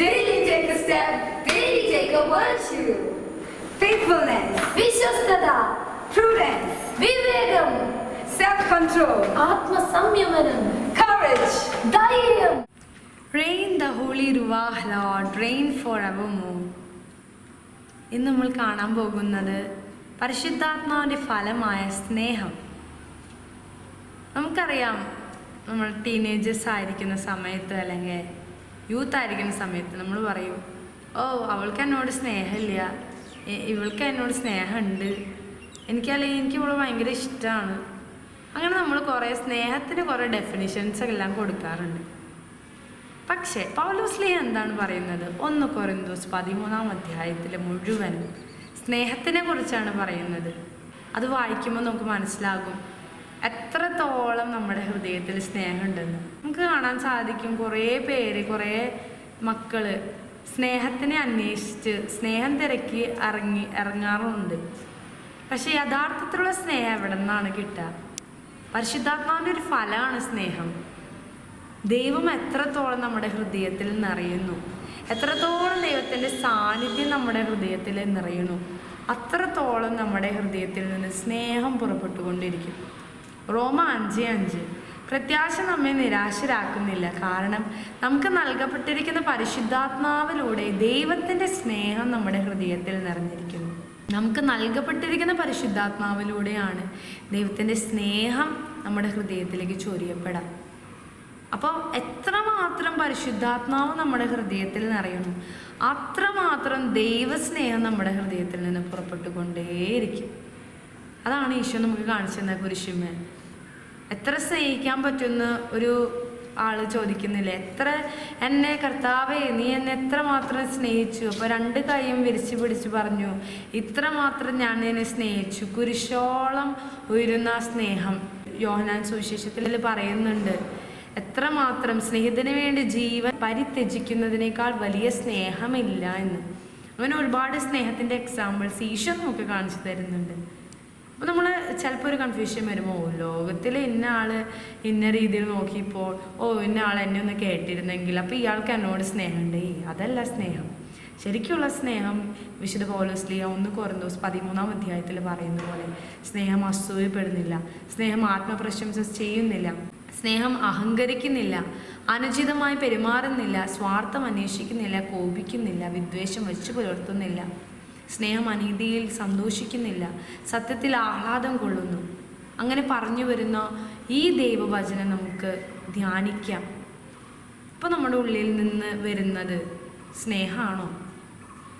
Daily take a step, daily take a virtue. faithfulness, വിശ്വസ്തത prudence, വിവേകം self-control, ആത്മസംയമനം courage. ധൈര്യം Rain the Holy Ruach Lord, rain forevermore. ഇന്ന് നമ്മൾ കാണാൻ പോകുന്നത് പരിശുദ്ധാത്മാവിന്റെ ഫലമായ സ്നേഹം നമുക്കറിയാം നമ്മൾ ടീനേജേഴ്സ് ആയിരിക്കുന്ന സമയത്ത് അല്ലെങ്കിൽ യൂത്ത് ആയിരിക്കുന്ന സമയത്ത് നമ്മൾ പറയും ഓ അവൾക്ക് എന്നോട് സ്നേഹമില്ല. ഇവൾക്ക് എന്നോട് സ്നേഹമുണ്ട്. എനിക്കല്ലെങ്കിൽ എനിക്ക് ഇവൾ ഭയങ്കര ഇഷ്ടമാണ്. അങ്ങനെ നമ്മൾ കുറേ സ്നേഹത്തിന് കുറേ ഡെഫിനിഷൻസ് എല്ലാം കൊടുക്കാറുണ്ട്. പക്ഷേ പൗലോസ്ലിയ എന്താണ് പറയുന്നത്? ഒന്ന് കൊറിന്തോസ് പതിമൂന്നാം അധ്യായത്തിൽ മുഴുവനും സ്നേഹത്തിനെ കുറിച്ചാണ് പറയുന്നത്. അത് വായിക്കുമ്പോൾ നമുക്ക് മനസ്സിലാകും. എത്രത്തോളം നമ്മുടെ ഹൃദയത്തിൽ സ്നേഹമുണ്ടെന്ന് നമുക്ക് കാണാൻ സാധിക്കും. കുറേ പേര് കുറേ മക്കൾ സ്നേഹത്തിനെ അന്വേഷിച്ച് സ്നേഹം തിരക്കി ഇറങ്ങി ഇറങ്ങാറുണ്ട്. പക്ഷേ യഥാർത്ഥത്തിലുള്ള സ്നേഹം എവിടെ നിന്നാണ് കിട്ടുക? പരിശുദ്ധാത്മാവിന്റെ ഒരു ഫലമാണ് സ്നേഹം. ദൈവം എത്രത്തോളം നമ്മുടെ ഹൃദയത്തിൽ നിറയുന്നു? എത്രത്തോളം ദൈവത്തിന്റെ സാന്നിധ്യം നമ്മുടെ ഹൃദയത്തിൽ നിറയുന്നു? അത്രത്തോളം നമ്മുടെ ഹൃദയത്തിൽ നിന്ന് സ്നേഹം പുറപ്പെട്ടുകൊണ്ടിരിക്കും. റോമ അഞ്ച് അഞ്ച്. പ്രത്യാശ നമ്മെ നിരാശരാക്കുന്നില്ല. കാരണം നമുക്ക് നൽകപ്പെട്ടിരിക്കുന്ന പരിശുദ്ധാത്മാവിലൂടെ ദൈവത്തിന്റെ സ്നേഹം നമ്മുടെ ഹൃദയത്തിൽ നിറഞ്ഞിരിക്കുന്നു. നമുക്ക് നൽകപ്പെട്ടിരിക്കുന്ന പരിശുദ്ധാത്മാവിലൂടെയാണ് ദൈവത്തിന്റെ സ്നേഹം നമ്മുടെ ഹൃദയത്തിലേക്ക് ചൊരിയപ്പെടാം അപ്പോൾ എത്രമാത്രം പരിശുദ്ധാത്മാവ് നമ്മുടെ ഹൃദയത്തിൽ നിറയുന്നു. അത്രമാത്രം ദൈവസ്നേഹം നമ്മുടെ ഹൃദയത്തിൽ നിന്ന് പുറപ്പെട്ടുകൊണ്ടേയിരിക്കും. അതാണ് ഈശോ നമുക്ക് കാണിച്ചു തന്ന കുരിശുമേ എത്ര സ്നേഹിക്കാൻ പറ്റുന്ന ഒരു ആൾ ചോദിക്കുന്നില്ലേ? എത്ര എന്നെ കർത്താവേ നീ എന്നെ എത്ര മാത്രം സ്നേഹിച്ചു? അപ്പോൾ രണ്ട് കൈയും വിരിച്ചു പിടിച്ച് പറഞ്ഞു ഇത്ര മാത്രം ഞാൻ എന്നെ സ്നേഹിച്ചു. കുരിശോളം ഉയരുന്ന സ്നേഹം. യോഹനാൻ സുവിശേഷത്തിൽ പറയുന്നുണ്ട് എത്ര മാത്രം സ്നേഹത്തിന് വേണ്ടി ജീവൻ പരിത്യജിക്കുന്നതിനേക്കാൾ വലിയ സ്നേഹമില്ല എന്ന്. അങ്ങനെ ഒരുപാട് സ്നേഹത്തിന്റെ എക്സാമ്പിൾസ് ഈശോ നമുക്ക് കാണിച്ചു തരുന്നുണ്ട്. അപ്പോൾ നമ്മൾ ചിലപ്പോൾ ഒരു കൺഫ്യൂഷൻ വരുമോ ലോകത്തിൽ ഇന്ന ആൾ ഇന്ന രീതിയിൽ നോക്കിയപ്പോൾ ഓ ഇന്ന ആൾ എന്നെ ഒന്ന് കേട്ടിരുന്നെങ്കിൽ അപ്പോൾ ഇയാൾക്ക് എന്നോട് സ്നേഹമുണ്ടേ അതല്ല സ്നേഹം. ശരിക്കുള്ള സ്നേഹം വിശുദ്ധ പൗലോസ്ലിയ ഒന്ന് കുറന്തോസ് പതിമൂന്നാം അധ്യായത്തിൽ പറയുന്ന പോലെ സ്നേഹം അസൂയപ്പെടുന്നില്ല സ്നേഹം ആത്മപ്രശംസ ചെയ്യുന്നില്ല സ്നേഹം അഹങ്കരിക്കുന്നില്ല അനുചിതമായി പെരുമാറുന്നില്ല സ്വാർത്ഥം അന്വേഷിക്കുന്നില്ല കോപിക്കുന്നില്ല വിദ്വേഷം വെച്ചു പുലർത്തുന്നില്ല. സ്നേഹം അനീതിയിൽ സന്തോഷിക്കുന്നില്ല. സത്യത്തിൽ ആഹ്ലാദം കൊള്ളുന്നു. അങ്ങനെ പറഞ്ഞു വരുന്ന ഈ ദൈവവചനം നമുക്ക് ധ്യാനിക്കാം. ഇപ്പോൾ നമ്മുടെ ഉള്ളിൽ നിന്ന് വരുന്നത് സ്നേഹമാണോ?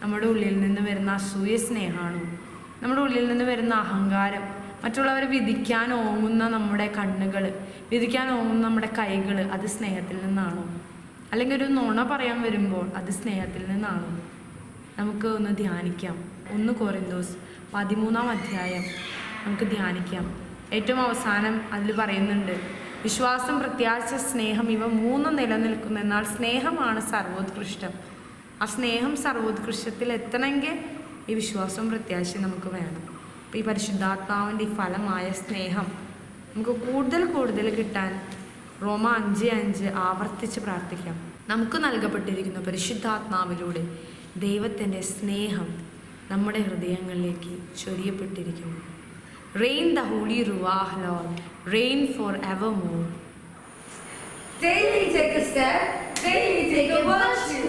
നമ്മുടെ ഉള്ളിൽ നിന്ന് വരുന്ന അസൂയ സ്നേഹമാണോ? നമ്മുടെ ഉള്ളിൽ നിന്ന് വരുന്ന അഹങ്കാരം? മറ്റുള്ളവരെ വിധിക്കാൻ ഓങ്ങുന്ന നമ്മുടെ കണ്ണുകൾ വിധിക്കാൻ ഓങ്ങുന്ന നമ്മുടെ കൈകൾ അത് സ്നേഹത്തിൽ നിന്നാണോ? അല്ലെങ്കിൽ ഒരു നുണ പറയാൻ വരുമ്പോൾ അത് സ്നേഹത്തിൽ നിന്നാണോ? നമുക്ക് ഒന്ന് ധ്യാനിക്കാം. ഒന്ന് കോറിന്തോസ് പതിമൂന്നാം അധ്യായം നമുക്ക് ധ്യാനിക്കാം. ഏറ്റവും അവസാനം അതിൽ പറയുന്നുണ്ട് വിശ്വാസം പ്രത്യാശ സ്നേഹം ഇവ മൂന്നും നിലനിൽക്കുന്നു എന്നാൽ സ്നേഹമാണ് സർവോത്കൃഷ്ടം. ആ സ്നേഹം സർവോത്കൃഷ്ടത്തിൽ എത്തണമെങ്കിൽ ഈ വിശ്വാസവും പ്രത്യാശയും നമുക്ക് വേണം. അപ്പോൾ ഈ പരിശുദ്ധാത്മാവിന്റെ ഈ ഫലമായ സ്നേഹം നമുക്ക് കൂടുതൽ കൂടുതൽ കിട്ടാൻ റോമ അഞ്ച് അഞ്ച് ആവർത്തിച്ച് പ്രാർത്ഥിക്കാം. നമുക്ക് നൽകപ്പെട്ടിരിക്കുന്ന പരിശുദ്ധാത്മാവിലൂടെ. ദൈവത്തിൻ്റെ സ്നേഹം നമ്മുടെ ഹൃദയങ്ങളിലേക്ക് ചൊരിയപ്പെട്ടിരിക്കുന്നു rain the holy ruach lord rain forever more Daily take a step, daily take a virtue.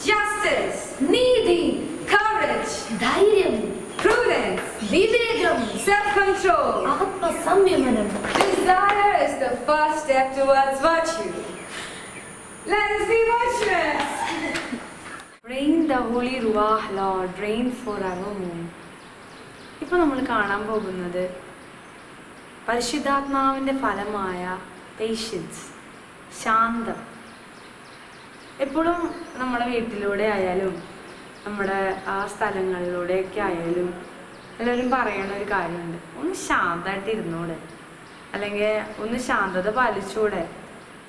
Justice, needy, courage, ധൈര്യം, prudence, vivegam, self-control, ആത്മസംയമനം. Desire is the first step towards virtue. Let us be virtuous. Rain the holy ruach load rain four our more ഇപ്പോൾ നമ്മൾ കാണാൻ പോകുന്നത് പരിശുദ്ധാത്മാവിന്റെ ഫലമായ patients ശാന്തം. എപ്പോഴും നമ്മുടെ വീട്ടിലൂടെ ആയാലും നമ്മുടെ ആ സ്ഥലങ്ങളിലൂടെയൊക്കെ ആയാലും എല്ലാവരും പറയണ ഒരു കാര്യമുണ്ട്. ഒന്ന് ശാന്തമായിട്ട് ഇരുന്നൂടെ. അല്ലെങ്കിൽ ഒന്ന് ശാന്തത പാലിച്ചൂടെ.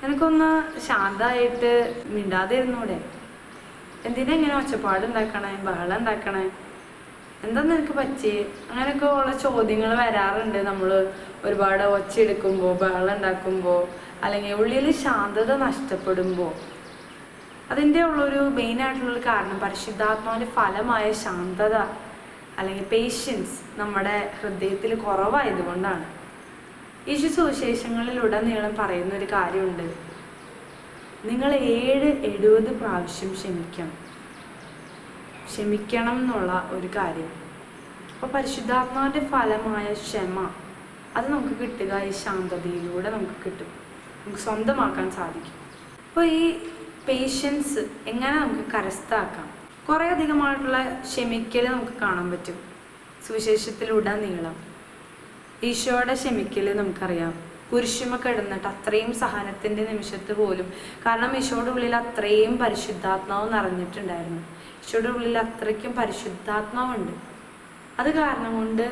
എനിക്കൊന്ന് ശാന്തമായിട്ട് മിണ്ടാതെ ഇരുന്നൂടെ എന്തിനാ ഇങ്ങനെ ഒച്ചപ്പാട് ഉണ്ടാക്കണേ? ബഹളം ഉണ്ടാക്കണേ? എന്താ നിനക്ക് പറ്റി അങ്ങനെയൊക്കെ ഉള്ള ചോദ്യങ്ങൾ വരാറുണ്ട് നമ്മൾ ഒരുപാട് ഒച്ച എടുക്കുമ്പോൾ ബഹളം ഉണ്ടാക്കുമ്പോൾ അല്ലെങ്കിൽ ഉള്ളിൽ ശാന്തത നഷ്ടപ്പെടുമ്പോൾ അതിന്റെ ഉള്ളൊരു മെയിനായിട്ടുള്ളൊരു കാരണം പരിശുദ്ധാത്മാവിന്റെ ഫലമായ ശാന്തത അല്ലെങ്കിൽ പേഷ്യൻസ് നമ്മുടെ ഹൃദയത്തിൽ കുറവായതുകൊണ്ടാണ്. യേശു സുവിശേഷങ്ങളിലുടനീളം പറയുന്ന ഒരു കാര്യമുണ്ട്. നിങ്ങൾ ഏഴ് എഴുപത് പ്രാവശ്യം ക്ഷമിക്കണം ക്ഷമിക്കണം എന്നുള്ള ഒരു കാര്യം. അപ്പോൾ പരിശുദ്ധാത്മാവിന്റെ ഫലമായ ക്ഷമ അത് നമുക്ക് കിട്ടുക ഈ ശാന്തതയിലൂടെ നമുക്ക് കിട്ടും. നമുക്ക് സ്വന്തമാക്കാൻ സാധിക്കും. അപ്പോൾ ഈ പേഷ്യൻസ് എങ്ങനെ നമുക്ക് കരസ്ഥാക്കാം കുറേ അധികമായിട്ടുള്ള ക്ഷമിക്കൽ നമുക്ക് കാണാൻ പറ്റും. സുവിശേഷത്തിലൂടെ നീളം. ഈശോയുടെ ക്ഷമിക്കൽ നമുക്കറിയാം. കുരിശുമ കിടന്നിട്ട് അത്രയും സഹനത്തിന്റെ നിമിഷത്ത് പോലും. കാരണം ഈശോയുടെ ഉള്ളിൽ അത്രയും പരിശുദ്ധാത്മാവ് നിറഞ്ഞിട്ടുണ്ടായിരുന്നു. ഈശോയുടെ ഉള്ളിൽ അത്രയ്ക്കും പരിശുദ്ധാത്മാവുണ്ട്. അത് കാരണം കൊണ്ട്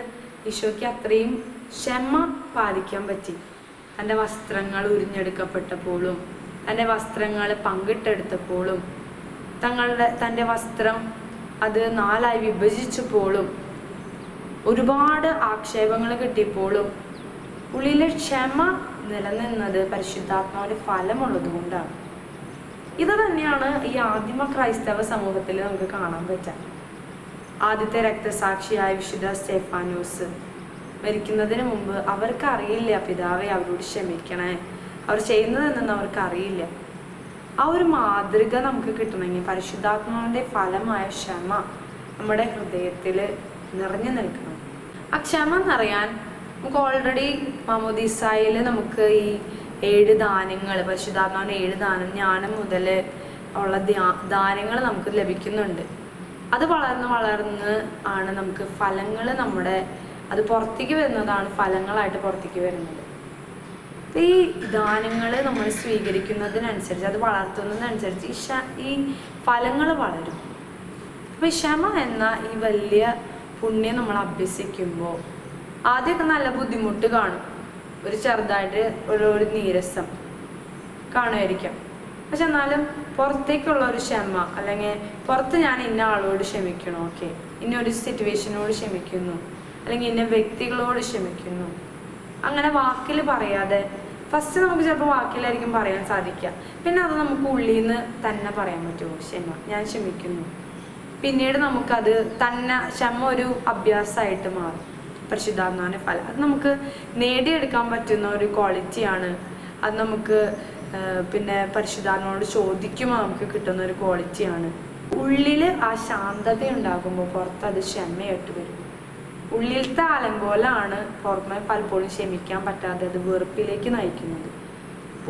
ഈശോയ്ക്ക് അത്രയും ക്ഷമ പാലിക്കാൻ പറ്റി. തന്റെ വസ്ത്രങ്ങൾ ഉരിഞ്ഞെടുക്കപ്പെട്ടപ്പോഴും തന്റെ വസ്ത്രങ്ങൾ പങ്കിട്ടെടുത്തപ്പോഴും തങ്ങളുടെ തന്റെ വസ്ത്രം അത് നാലായി വിഭജിച്ചപ്പോഴും ഒരുപാട് ആക്ഷേപങ്ങൾ കിട്ടിയപ്പോഴും ഉള്ളിലെ ക്ഷമ നിലനിന്നത് പരിശുദ്ധാത്മാവിന്റെ ഫലമുള്ളത് കൊണ്ടാണ്. ഇത് തന്നെയാണ് ഈ ആദിമ ക്രൈസ്തവ സമൂഹത്തിൽ നമുക്ക് കാണാൻ പറ്റാം ആദ്യത്തെ രക്തസാക്ഷിയായ വിശുദ്ധ സ്റ്റെഫാനോസ് മരിക്കുന്നതിന് മുമ്പ് അവർക്ക് അറിയില്ല പിതാവെ അവരോട് ക്ഷമിക്കണേ. അവർ ചെയ്യുന്നതെന്നൊന്നും അവർക്ക് അറിയില്ല. ആ ഒരു മാതൃക നമുക്ക് കിട്ടണമെങ്കിൽ പരിശുദ്ധാത്മാവിന്റെ ഫലമായ ക്ഷമ നമ്മുടെ ഹൃദയത്തിൽ നിറഞ്ഞു നിൽക്കണം. ആ ക്ഷമ എന്നറിയാൻ നമുക്ക് ഓൾറെഡി മാമോദീസായിൽ നമുക്ക് ഈ ഏഴ് ദാനങ്ങൾ പരിശുദ്ധാത്മാവിന്റെ ഏഴ് ദാനം ജ്ഞാനം മുതൽ ഉള്ള ദാനങ്ങൾ നമുക്ക് ലഭിക്കുന്നുണ്ട്. അത് വളർന്ന് വളർന്ന് ആണ് നമുക്ക് ഫലങ്ങൾ നമ്മുടെ അത് പുറത്തേക്ക് വരുന്നതാണ് ഫലങ്ങളായിട്ട് പുറത്തേക്ക് വരുന്നത്. ഈ ദാനങ്ങൾ നമ്മൾ സ്വീകരിക്കുന്നതിനനുസരിച്ച് അത് വളർത്തുന്നതിനനുസരിച്ച് ഈ ഈ ഫലങ്ങൾ വളരും. അപ്പോൾ ക്ഷമ എന്ന ഈ വലിയ പുണ്യം നമ്മൾ അഭ്യസിക്കുമ്പോൾ ആദ്യമൊക്കെ നല്ല ബുദ്ധിമുട്ട് കാണും. ഒരു ചെറുതായിട്ട് ഒരു ഒരു നീരസം കാണുമായിരിക്കാം. പക്ഷെ എന്നാലും പുറത്തേക്കുള്ള ഒരു ക്ഷമ അല്ലെങ്കിൽ പുറത്ത് ഞാൻ ഇന്ന ആളോട് ക്ഷമിക്കണം? ഓക്കെ. ഇന്ന ഒരു സിറ്റുവേഷനോട് ക്ഷമിക്കുന്നു. അല്ലെങ്കിൽ ഇന്ന വ്യക്തികളോട് ക്ഷമിക്കുന്നു. അങ്ങനെ വാക്കിൽ പറയാതെ ഫസ്റ്റ് നമുക്ക് ചിലപ്പോൾ വാക്കിലായിരിക്കും പറയാൻ സാധിക്കുക. പിന്നെ അത് നമുക്ക് ഉള്ളിൽ നിന്ന് തന്നെ പറയാൻ പറ്റുമോ ക്ഷമ. ഞാൻ ക്ഷമിക്കുന്നു. പിന്നീട് നമുക്കത് തന്നെ ക്ഷമ ഒരു അഭ്യാസമായിട്ട് മാറും. പരിശുദ്ധാത്മാവിന്റെ ഫലം. അത് നമുക്ക് നേടിയെടുക്കാൻ പറ്റുന്ന ഒരു ക്വാളിറ്റിയാണ് അത് നമുക്ക് പിന്നെ പരിശുദ്ധാത്മാവോട് ചോദിക്കുമ്പോൾ നമുക്ക് കിട്ടുന്ന ഒരു ക്വാളിറ്റിയാണ് ഉള്ളിൽ ആ ശാന്തത ഉണ്ടാകുമ്പോൾ പുറത്ത് അത് ക്ഷമയായിട്ട് വരും. ഉള്ളിലത്തെ അലങ്കോലാണ് പുറമെ പലപ്പോഴും ക്ഷമിക്കാൻ പറ്റാതെ അത് വെറുപ്പിലേക്ക് നയിക്കുന്നത്.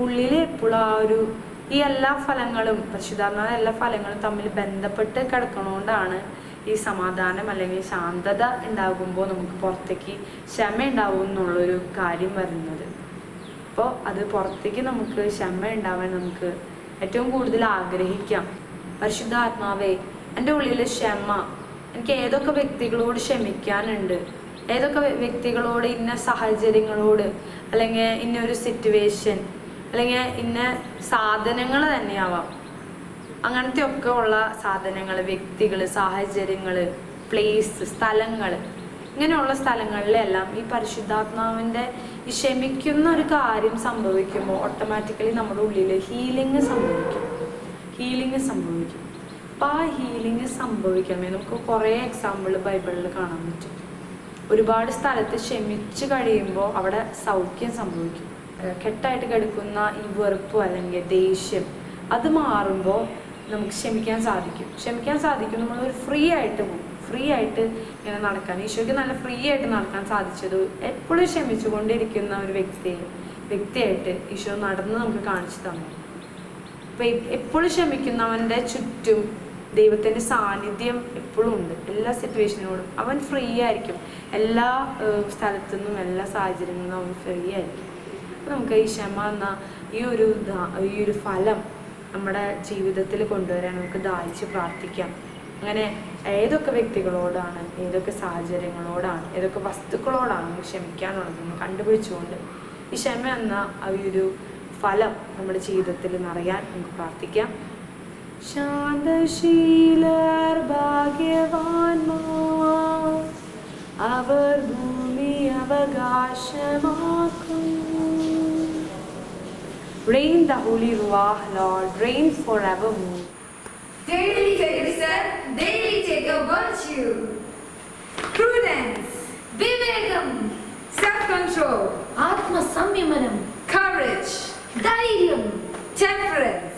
ഉള്ളിൽ എപ്പോഴും ആ ഒരു ഈ എല്ലാ ഫലങ്ങളും പരിശുദ്ധാത്മാവ് എല്ലാ ഫലങ്ങളും തമ്മിൽ ബന്ധപ്പെട്ട് കിടക്കണോണ്ടാണ് ഈ സമാധാനം അല്ലെങ്കിൽ ശാന്തത ഉണ്ടാകുമ്പോൾ നമുക്ക് പുറത്തേക്ക് ക്ഷമ ഉണ്ടാവും എന്നുള്ളൊരു കാര്യം വരുന്നത്. അപ്പോൾ അത് പുറത്തേക്ക് നമുക്ക് ക്ഷമ ഉണ്ടാവാൻ നമുക്ക് ഏറ്റവും കൂടുതൽ ആഗ്രഹിക്കാം. പരിശുദ്ധാത്മാവേ എന്റെ ഉള്ളിൽ ക്ഷമ. എനിക്ക് ഏതൊക്കെ വ്യക്തികളോട് ക്ഷമിക്കാനുണ്ട്? ഏതൊക്കെ വ്യക്തികളോട് ഇന്ന സാഹചര്യങ്ങളോട് അല്ലെങ്കിൽ ഇന്ന ഒരു സിറ്റുവേഷൻ അല്ലെങ്കിൽ ഇന്ന സാധനങ്ങൾ തന്നെയാവാം. അങ്ങനത്തെ ഒക്കെ ഉള്ള സാധനങ്ങൾ വ്യക്തികൾ സാഹചര്യങ്ങൾ പ്ലേസ് സ്ഥലങ്ങൾ. ഇങ്ങനെയുള്ള സ്ഥലങ്ങളിലെല്ലാം ഈ പരിശുദ്ധാത്മാവിന്റെ ഈ ക്ഷമിക്കുന്ന ഒരു കാര്യം സംഭവിക്കുമ്പോൾ ഓട്ടോമാറ്റിക്കലി നമ്മുടെ ഉള്ളിൽ ഹീലിംഗ് സംഭവിക്കും. ഹീലിംഗ് സംഭവിക്കും. അപ്പം ആ ഹീലിംഗ് സംഭവിക്കണമേ നമുക്ക് കുറേ എക്സാമ്പിൾ ബൈബിളിൽ കാണാൻ പറ്റും. ഒരുപാട് സ്ഥലത്ത് ക്ഷമിച്ച് കഴിയുമ്പോൾ അവിടെ സൗഖ്യം സംഭവിക്കും. കെട്ടായിട്ട് കിടക്കുന്ന ഈ വെറുപ്പ് അല്ലെങ്കിൽ ദേഷ്യം അത് മാറുമ്പോൾ നമുക്ക് ക്ഷമിക്കാൻ സാധിക്കും. ക്ഷമിക്കാൻ സാധിക്കും. ഒരു ഫ്രീ ആയിട്ട് പോകും ഫ്രീ ആയിട്ട് ഇങ്ങനെ നടക്കാൻ. ഈശോയ്ക്ക് നല്ല ഫ്രീ ആയിട്ട് നടക്കാൻ സാധിച്ചത് എപ്പോഴും ക്ഷമിച്ചുകൊണ്ടിരിക്കുന്ന ഒരു വ്യക്തിയെ വ്യക്തിയായിട്ട് ഈശോ നടന്ന് നമുക്ക് കാണിച്ചു തന്നു. അപ്പൊ എപ്പോഴും ക്ഷമിക്കുന്നവന്റെ ചുറ്റും ദൈവത്തിന്റെ സാന്നിധ്യം എപ്പോഴും ഉണ്ട്. എല്ലാ സിറ്റുവേഷനോടും അവൻ ഫ്രീ ആയിരിക്കും. എല്ലാ സ്ഥലത്തു നിന്നും എല്ലാ സാഹചര്യങ്ങളിലും അവൻ ഫ്രീ ആയിരിക്കും. നമുക്ക് ഈ ക്ഷമ എന്ന ഈ ഒരു ഈ ഒരു ഫലം നമ്മുടെ ജീവിതത്തിൽ കൊണ്ടുവരാൻ നമുക്ക് ദാഹിച്ച് പ്രാർത്ഥിക്കാം. അങ്ങനെ ഏതൊക്കെ വ്യക്തികളോടാണ് ഏതൊക്കെ സാഹചര്യങ്ങളോടാണ് ഏതൊക്കെ വസ്തുക്കളോടാണ് നമുക്ക് ക്ഷമിക്കാനുള്ളത് നമ്മൾ കണ്ടുപിടിച്ചുകൊണ്ട് ഈ ക്ഷമ എന്ന ആ ഒരു ഫലം നമ്മുടെ ജീവിതത്തിൽ നിറയാൻ നമുക്ക് പ്രാർത്ഥിക്കാം. ശാന്തശീലർ ഭാഗ്യവാന്മാർ അവർ ഭൂമി അവകാശമാക്കും. Rain the Holy Ruah, Lord, rain forevermore. Daily take yourself, daily take your virtue. Prudence, Vivekam, self-control, Atma Samyamanam, courage, Dairyam, temperance.